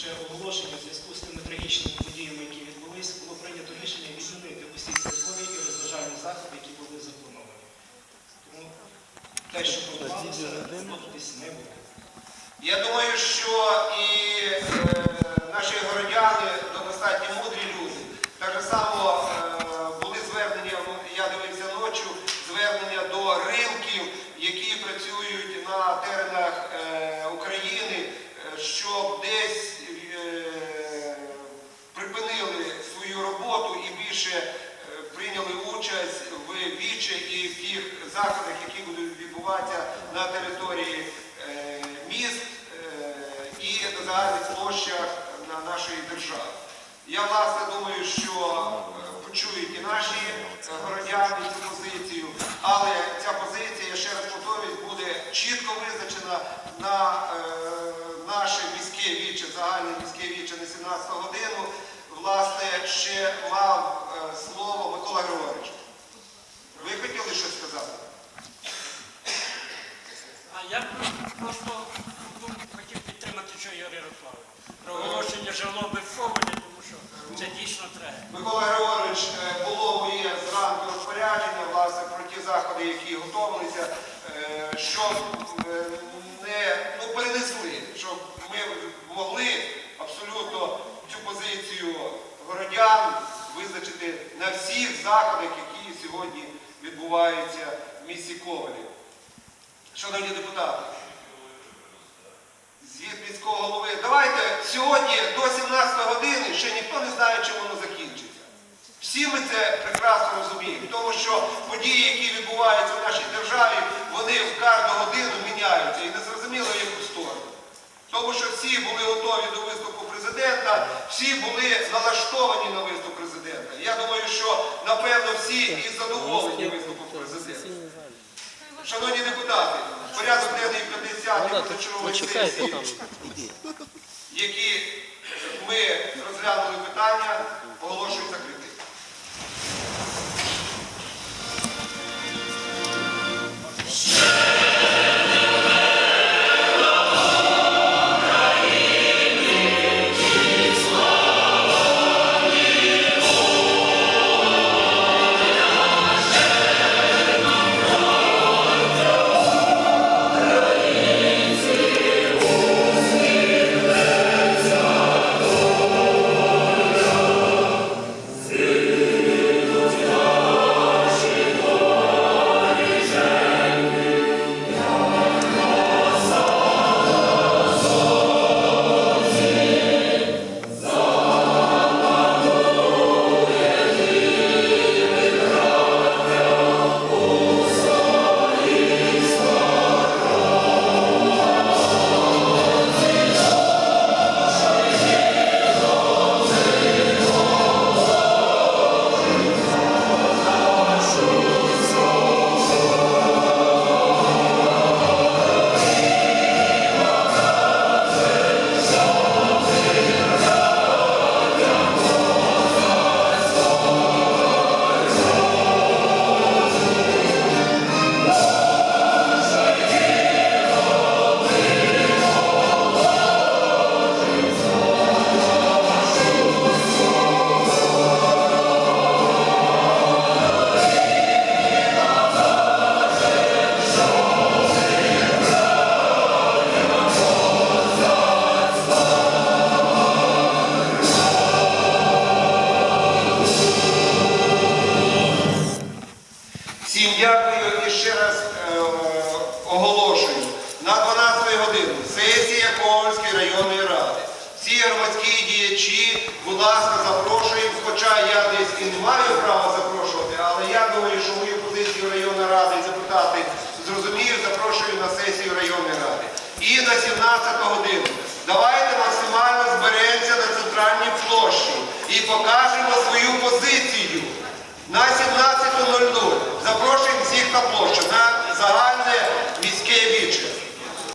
ще оголошення в зв'язку з тими трагічними подіями, які відбулись, було прийнято рішення відмінити усі святкові і розважальні заходи, які були заплановані. Тому те, що планувалося, знаходитись не буде. Я думаю, що і е, наші городяни достатньо мудрі люди. Так само е, були звернення, ну, я дивився ночі, звернення до ринків, які працюють на теренах е, України, е, щоб десь е, припинили свою роботу і більше е, прийняли участь в вічі і в тих заходах, які будуть відбуватися на території е, міст е, і на загальних площах на нашої держави. Я власне думаю, що е, почують і наші городяни цю позицію, але ця позиція, я ще раз повторюсь, буде чітко визначена на наше міське віче, загальне міське віче на 17 годину. Власне, ще мав слово Микола Григорович. Я просто ну, хотів підтримати, що Юрій Ярославович. Про оголошення жалоби в Фоволі, тому що це дійсно треба. Микола Григорович, е, було моє зранку розпорядження власне про ті заходи, які готувалися, е, щоб е, не ну, перенесли, щоб ми могли абсолютно цю позицію городян визначити на всіх заходах, які сьогодні відбуваються в місті Ковалі. Шановні депутати, звіт міського голови. Давайте сьогодні до 17 години ще ніхто не знає, чим воно закінчиться. Всі ми це прекрасно розуміємо, тому що події, які відбуваються в нашій державі, вони в кожну годину міняються і не зрозуміло яку сторону. Тому що всі були готові до виступу президента, всі були налаштовані на виступ президента. Я думаю, що напевно всі і задоволені виступом. Шановні депутати, порядок денний 50 позачергової сесії, які ми розглянули питання, оголошую закритим. Всім дякую і ще раз е, оголошую. На 12 годину сесія Ковальської районної ради. Всі громадські діячі, будь ласка, запрошуємо, хоча я десь і не маю права запрошувати, але я думаю, що мою позицію районної ради запитати, зрозумію, запрошую на сесію районної ради. І на 17 годину давайте максимально зберемося на центральній площі і покажемо.